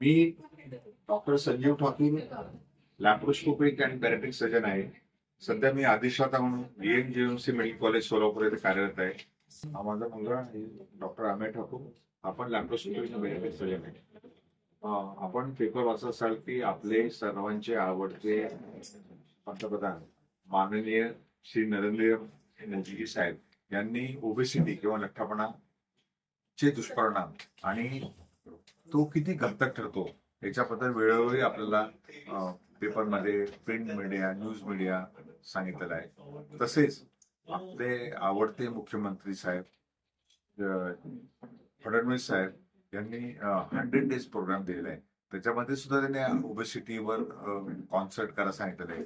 Me doctor Sanjeev Thakur laparoscopic and bariatric surgeon आहे. सध्या मी आदिशाता म्हणून बीएमजीएमसी मेडिकल कॉलेज सोलापूर येथे कार्यरत आहे. हा माझा मुलगा डॉक्टर अमेय ठाकूर. आपण लॅप्रोस्कोपिक अँड बॅरेटिक सर्जन आहे. आपण पेपर वाचत असाल की आपले सर्वांचे आवडते पंतप्रधान माननीय श्री नरेंद्र मोदीजी साहेब यांनी ओबेसिटी किंवा लठ्ठपणा चे दुष्परिणाम आणि तो किती घातक ठरतो? याच्याबद्दल वेळोवेळी आपल्याला पेपरमध्ये प्रिंट मीडिया न्यूज मीडिया सांगितलेलं आहे. तसेच आपले आवडते मुख्यमंत्री साहेब फडणवीस साहेब यांनी हंड्रेड डेज प्रोग्राम दिलेला आहे. त्याच्यामध्ये सुद्धा त्यांनी ओबेसिटीवर कॉन्सर्ट करायला सांगितलेलं आहे.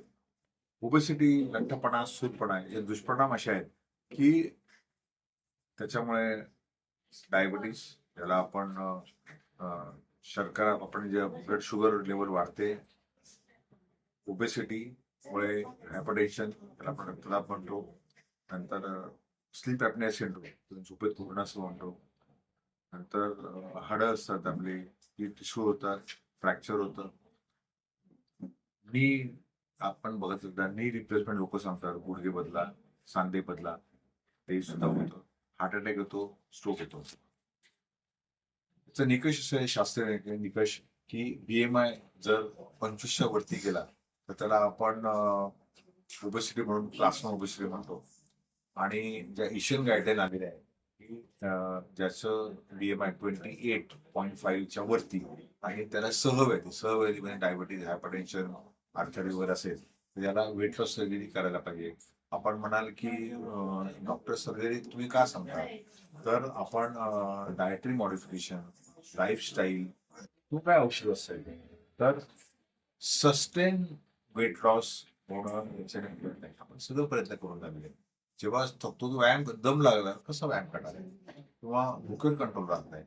ओबेसिटी लठ्ठपणा सूतपणा हे दुष्परिणाम असे आहेत की त्याच्यामुळे डायबिटीस ज्याला आपण शर्करा आपण जे ब्लड शुगर लेवल वाढते ओबेसिटी मुळे हायपरटेन्शन त्याला आपण रक्तदाब म्हणतो नंतर स्लीप ॲपनिया सिंड्रोम झोपेत पूर्ण असं म्हणतो नंतर हाडं असतात आपले ती टिश्यू होतात फ्रॅक्चर होतं. नी आपण बघत असता नी रिप्लेसमेंट लोक सांगतात गुडघे बदला सांधे बदला ते सुद्धा होतं. हार्ट अटॅक येतो स्ट्रोक येतो निकष असं आहे शास्त्रीय निकष की बीएमआय जर पंचवीसच्या वरती गेला तर त्याला आपण ओबेसिटी म्हणून प्लास्मा ओबेसिटी म्हणतो. आणि ज्या एशियन गाईडलाईन आलेल्या आहे की ज्याचं बीएमआय ट्वेंटी एट पॉईंट फाईव्हच्या वरती आणि त्याला सहव्याधी सहव्याधी म्हणजे डायबिटीज हायपरटेन्शन आर्थरी वगैरे असेल तर त्याला वेट लॉस सर्जरी करायला पाहिजे. आपण म्हणाल की डॉक्टर सर्जरी तुम्ही का सांगता? तर आपण डायटरी मॉडिफिकेशन लाईफस्टाईल तू काय औषध असेल? तर सस्टेन वेट लॉस होणं याच्याने नाही आपण सगळं प्रयत्न करून लागले. जेव्हा थकतो तो व्यायाम दम लागला कसा व्यायाम करणार आहे? किंवा भूकेर कंट्रोल राहत नाही.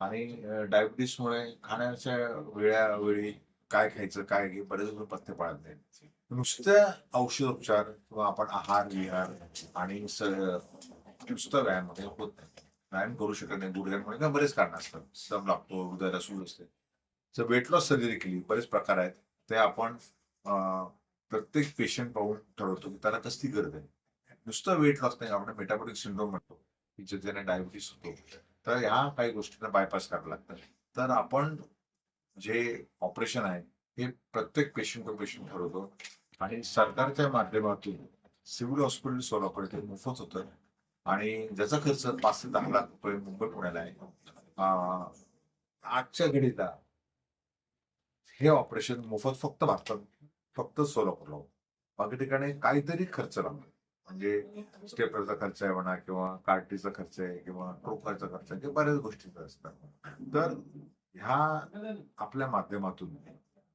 आणि डायबिटीसमुळे खाण्याच्या वेळावेळी काय खायचं काय घे बरेच लोक पथ्य पाळत नाही नुसत्या औषधोपचार किंवा आपण आहार विहार आणि नुसतं व्यायाममध्ये होत नाही. व्यायाम करू शकत नाही गुडघ्यांमुळे का बरेच कारण असतात. सम लागतो हृदयाला सूज असते. जर वेट लॉस सर्जरी केली बरेच प्रकार आहेत. ते आपण प्रत्येक पेशंट पाहून ठरवतो की त्याला कसली गरज आहे. नुसतं वेट लॉस नाही आपण मेटाबॉलिक सिंड्रोम म्हणतो की ज्याने डायबिटीस होतो. तर ह्या काही गोष्टींना बायपास करावं लागतं. तर आपण जे ऑपरेशन आहे हे प्रत्येक पेशंट टू पेशंट ठरवतो. आणि सरकारच्या माध्यमातून सिव्हिल हॉस्पिटल सोलापूर इथे मोफत होतं. आणि ज्याचा खर्च पाच ते दहा लाख रुपये मुंबई पुण्याला आहे. आजच्या घडीला हे ऑपरेशन मोफत फक्त भारतात फक्त सोलापूरला होतं. बाकी ठिकाणी काहीतरी खर्च लागतो म्हणजे स्टेपरचा खर्च आहे म्हणा किंवा कार्टीचा खर्च आहे किंवा ट्रोकरचा खर्च आहे किंवा बऱ्याच गोष्टीचा असतात. तर ह्या आपल्या माध्यमातून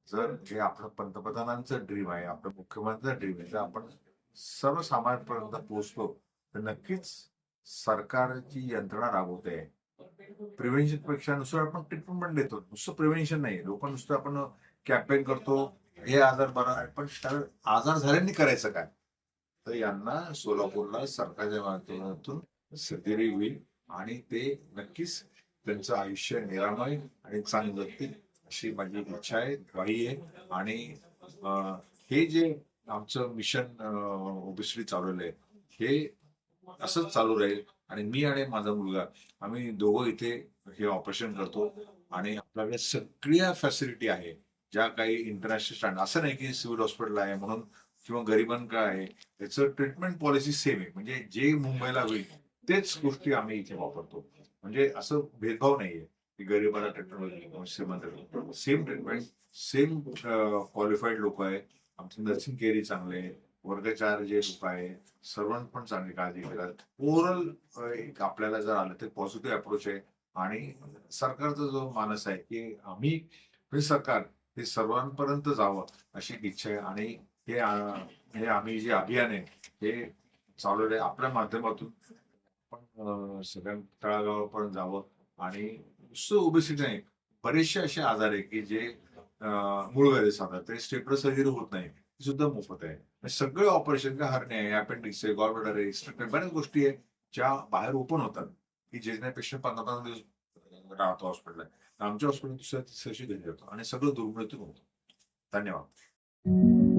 जर जे आपलं पंतप्रधानांचं ड्रीम आहे आपलं मुख्यमंत्र्यांचं ड्रीम आहे जर आपण सर्वसामान्यपर्यंत पोहोचलो तर नक्कीच सरकारची यंत्रणा राबवते. प्रिव्हेन्शनपेक्षा नुसतं आपण ट्रीटमेंट पण देतो. नुसतं प्रिव्हेन्शन नाही. लोक नुसतं आपण कॅम्पेन करतो हे आजार बरा आहे पण आजार झाल्यांनी करायचं काय? तर यांना सोलापूरला सरकारच्या माध्यमातून सर्जरी होईल आणि ते नक्कीच त्यांचं आयुष्य निरामय आणि चांगलं अशी माझी इच्छा आहे ग्वाही आहे. आणि हे जे आमचं मिशन ओबेसली चालवलं आहे हे असंच चालू राहील. आणि मी आणि माझा मुलगा आम्ही दोघं इथे हे ऑपरेशन करतो. आणि आपल्याकडे सगळ्या फॅसिलिटी आहे ज्या काही इंटरनॅशनल स्टँडर्ड असं नाही की सिव्हिल हॉस्पिटल आहे म्हणून किंवा गरिबांकडे आहे. त्याचं ट्रीटमेंट पॉलिसी सेम आहे. म्हणजे जे मुंबईला होईल तेच गोष्टी आम्ही इथे वापरतो. म्हणजे असं भेदभाव नाहीये की गरिबाला ट्रीटमेंट श्रीमंत सेम ट्रीटमेंट सेम क्वालिफाईड लोक आहे आमचे नर्सिंग केअरही चांगले आहे वर्गचार जे लोक आहे सर्वांना पण चांगली काळजी घेतात. ओव्हरऑल आपल्याला जर आलं तर पॉझिटिव्ह अप्रोच आहे. आणि सरकारचा जो मानस आहे की आम्ही हे सरकार हे सर्वांपर्यंत जावं अशी इच्छा आहे. आणि हे हे आम्ही जे अभियान आहे हे चालवलंय आपल्या माध्यमातून सगळ्या तळागाव पण जावं. आणि नुसतं ओबेसिटी नाही बरेचसे असे आजार आहे की जे मूळ व्याधी सांगतात. ते स्टेपर सर्जरी होत नाही ती सुद्धा मोफत आहे. सगळं सगळे ऑपरेशन का हरणे आहे अपेंडिक्स आहे गॉलब्लॅडर आहे स्ट्रक्टर बऱ्याच गोष्टी आहे ज्या बाहेर ओपन होतात. की जे पेशंट पंधरा पंधरा दिवस राहतो हॉस्पिटलला आमच्या हॉस्पिटल दुसऱ्या तिसऱ्याशी घरी जातो आणि सगळं दुर्मिळतून होतं. धन्यवाद.